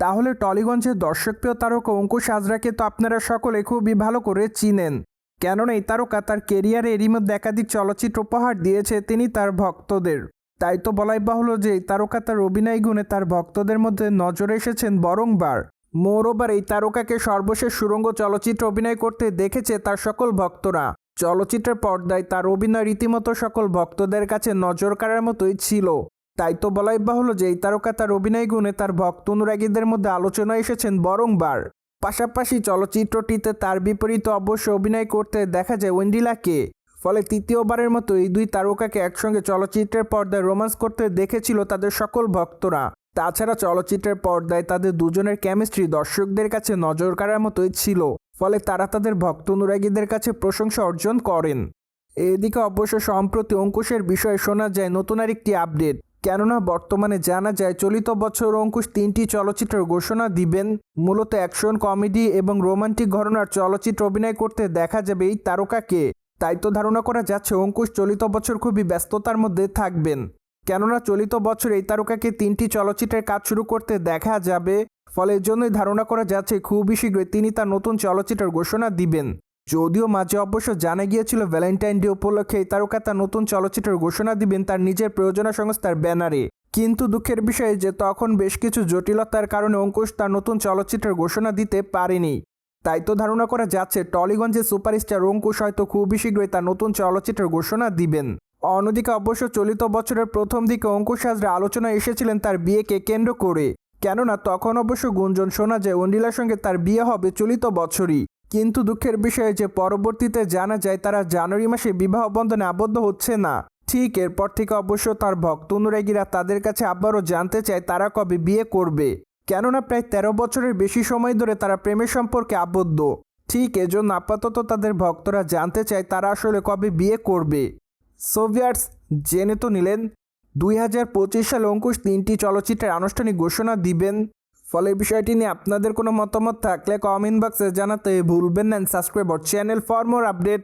তাহলে টলিগঞ্জের দর্শকপ্রিয় তারকা অঙ্কুশ হাজরাকে তো আপনারা সকলে খুবই ভালো করে চিনেন। কেননা এই তারকা তার কেরিয়ারে এরই মধ্যে একাধিক চলচ্চিত্র উপহার দিয়েছে তিনি তার ভক্তদের। তাই তো বলাই বাহুল্য যে এই তারকা তার অভিনয় গুণে তার ভক্তদের মধ্যে নজরে এসেছেন বরংবার। মোরওভার এই তারকাকে সর্বশেষ সুরঙ্গ চলচ্চিত্র অভিনয় করতে দেখেছে তার সকল ভক্তরা। চলচ্চিত্রের পর্দায় তার অভিনয় রীতিমতো সকল ভক্তদের কাছে নজর কাড়ার মতোই ছিল। তাই তো বলাই বাহুল্য যে এই তারকা তার অভিনয় গুণে তার ভক্ত অনুরাগীদের মধ্যে আলোচনায় এসেছেন বরংবার। পাশাপাশি চলচ্চিত্রটিতে তার বিপরীতে অবশ্য অভিনয় করতে দেখা যায় ওয়েন্ডিলাকে। ফলে তৃতীয়বারের মতো এই দুই তারকাকে একসঙ্গে চলচ্চিত্রের পর্দায় রোমান্স করতে দেখেছিল তাদের সকল ভক্তরা। তাছাড়া চলচ্চিত্রের পর্দায় তাদের দুজনের কেমিস্ট্রি দর্শকদের কাছে নজর কাড়ার মতোই ছিল। ফলে তারা তাদের ভক্ত অনুরাগীদের কাছে প্রশংসা অর্জন করেন। এদিকে অবশ্য সম্প্রতি অঙ্কুশের বিষয়ে শোনা যায়, নতুন আরেকটি আপডেট কেননা বর্তমানে জানা যায় চলিত বছর অঙ্কুশ তিনটি চলচ্চিত্রের ঘোষণা দিবেন। মূলত অ্যাকশন, কমেডি এবং রোমান্টিক ঘটনার চলচ্চিত্র অভিনয় করতে দেখা যাবে এই তারকাকে। তাই তো ধারণা করা যাচ্ছে অঙ্কুশ চলিত বছর খুবই ব্যস্ততার মধ্যে থাকবেন। কেননা চলিত বছর এই তারকাকে তিনটি চলচ্চিত্রের কাজ শুরু করতে দেখা যাবে। ফলে এর জন্যই ধারণা করা যাচ্ছে খুবই শীঘ্রই তিনি তার নতুন চলচ্চিত্রের ঘোষণা দিবেন। যদিও মাঝে অবশ্য জানা গিয়েছিল ভ্যালেন্টাইন ডে উপলক্ষে তারকা তার নতুন চলচ্চিত্রের ঘোষণা দিবেন তার নিজের প্রয়োজনা সংস্থার ব্যানারে। কিন্তু দুঃখের বিষয় যে তখন বেশ কিছু জটিলতার কারণে অঙ্কুশ তার নতুন চলচ্চিত্রের ঘোষণা দিতে পারেনি। তাই তো ধারণা করা যাচ্ছে টলিগঞ্জের সুপারস্টার অঙ্কুশ হয়তো খুবই শীঘ্রই তার নতুন চলচ্চিত্রের ঘোষণা দিবেন। অন্যদিকে অবশ্য চলিত বছরের প্রথম দিকে অঙ্কুশ হাজরা আলোচনায় এসেছিলেন তার বিয়েকে কেন্দ্র করে। কেননা তখন অবশ্য গুঞ্জন শোনা যায় অন্ডিলার সঙ্গে তার বিয়ে হবে চলিত বছরই। কিন্তু দুঃখের বিষয় যে পরবর্তীতে জানা যায় তারা জানুয়ারি মাসে বিবাহ বন্ধনে আবদ্ধ হচ্ছে না। ঠিক এরপর থেকে অবশ্য তার ভক্ত অনুরাগীরা তাদের কাছে আবারও জানতে চায় তারা কবে বিয়ে করবে। কেননা প্রায় তেরো বছরের বেশি সময় ধরে তারা প্রেমের সম্পর্কে আবদ্ধ। ঠিক এজন্য আপাতত তাদের ভক্তরা জানতে চায় তারা আসলে কবে বিয়ে করবে। সোভিয়ার্স জেনে তো নিলেন, দুই হাজার পঁচিশ সালে অঙ্কুশ তিনটি চলচ্চিত্রের আনুষ্ঠানিক ঘোষণা দিবেন। ফলে বিষয়টি নিয়ে আপনাদের কোনো মতামত থাকলে কমেন্ট বক্সে জানাতে ভুলবেন না subscribe channel for more update